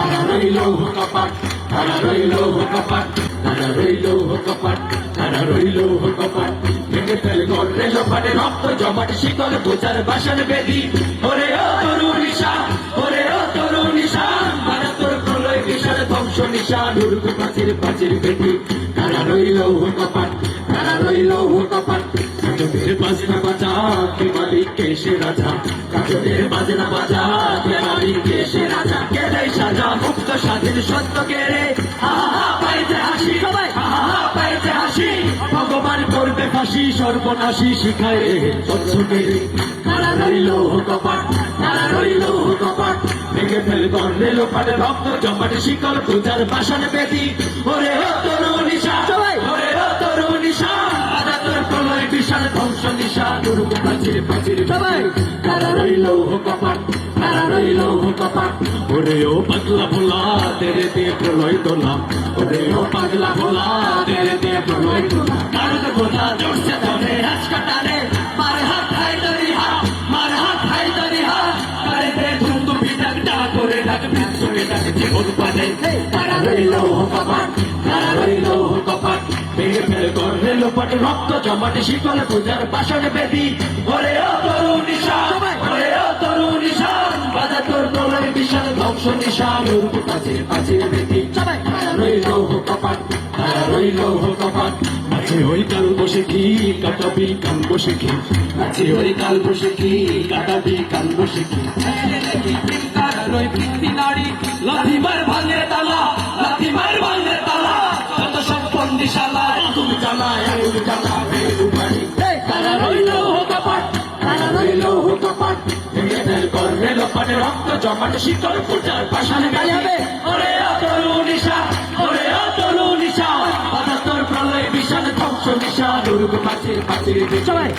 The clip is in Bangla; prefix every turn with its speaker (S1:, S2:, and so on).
S1: তারা রইল কপাট তারা রইল কপাট তারা রইল কপাট তারা রইল কপাট ভেঙে ফেল গড়ে লোপাটে রক্ত জমাট শিকল বোঝার বাসন বেদি ওরে বাজনা বাজা কে মালিক কে সে রাজা কাজলের বাজনা বাজা কে মালিক কে সে স্বাধীন সত্য কে রে পাইতে হাসি। সবাই পাইতে হাসি। ভগবান করবে ফাঁসি সর্বনাশী শিখায় রে স্বচ্ছ কে রে তারা রইল কপাট তারা রইল কপাট ভেঙে ফেল গর্লে লোপাটে রক্ত জমাটে শিকল পূজার বাসন বেদি। ওরে ও তরু নিশা। ওরে ও তরু নিশা। আদা তোর প্রলয় বিশাল ধ্বংস নিশা দুর্গ প্রাচীর প্রাচীর
S2: সবাই।
S1: তারা রইল কপাট তারা রইল কপাট ওরে ও পাগলা ভোলা তেরে দিয়ে প্রলয় তোলা ওরে ও পাগলা ভোলা তেরে দিয়ে প্রলয় তোলা কারণ বোঝা জোরসে ধরে হাত কাটারে মার হাত হাই দরি হা মার হাত হাই দরি হা করে দে ধুম ধুম ডাক ডাক করে ডাক ডাক করে ডাক জীবন পানে তারা রইল কপাট তারা রইল কপাট ভেঙে ফেলে করলে লোপাট রক্ত জমাটে শিকল পূজার বাসন বেদি ওরে ও বিশাল ধ্বংস নিশা রূপ কাছে কাছে। তারা রইল কপাট তারা রইল কপাট। আছে ওই কাল বসে কি কাটাবি কাল বসে কি? আছে ওই কাল বসে কি কাটাবি কাল বসে কি?
S2: রই নারী। লাথিমার ভাঙে তালা লাথিমার ভাঙে তালা। কত সব বন্দিশালা
S1: তুমি জানায় তুমি জানাবে লোপাটে রক্ত জমাটে শীতল পূজার পাশানে গালি। হবে। ওরে তরু নিশা ওরে তরু নিশা। বাধা প্রলয় বিশাল ধ্বংস নিশা দুর্গ পাচির পাচির
S2: সবাই